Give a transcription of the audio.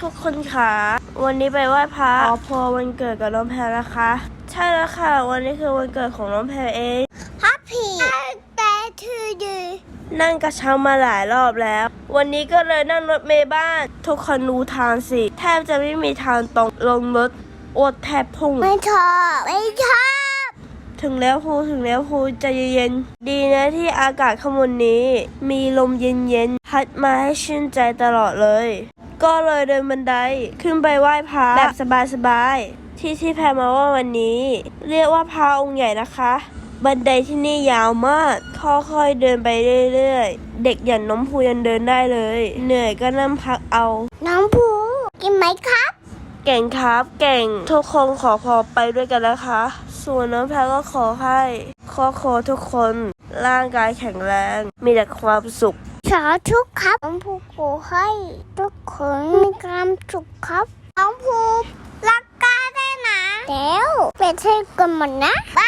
ทุกคนคะวันนี้ไปไหว้พระขอพรวันเกิดกับน้องแพรนะคะ ใช่แล้วค่ะ วันนี้คือวันเกิดของน้องแพรเอง Happy birthday to you นั่งกระเช้ามาหลายรอบแล้ว วันนี้ก็เลยนั่งรถเมล์บ้าน ทุกคนรู้ทางสิ แทบจะไม่มีทางตรงลงรถอดแทบพุ่ง ไม่ชอบไม่ชอบถึงแล้วครูถึงแล้วครูใจเย็นๆดีนะที่อากาศข้างบนนี้ มีลมเย็นๆพัดมาให้ชื่นใจตลอดเลย ก็เลยเดินบันไดขึ้นไปไหว้พระแบบสบายๆ ที่ที่แพรมาว่าวันนี้ เรียกว่าพระองค์ใหญ่นะคะ บันไดที่นี่ยาวมากค่อยๆเดินไปเรื่อยๆ เด็กอย่างน้องภูยังเดินได้เลย เหนื่อยก็นั่งพักเอา น้องภูกินไหมครับ เก่งครับเก่งทุกคนขอพอไปด้วยกันนะคะ ส่วนน้องแพรก็ขอให้ขอขอทุกคนร่างกายแข็งแรง มีแต่ความสุข สาธุครับน้องภูขอให้ทุกคนมีความสุขครับน้องภูรักกาได้นะเดี๋ยวไปเที่ยวกันหมดนะบา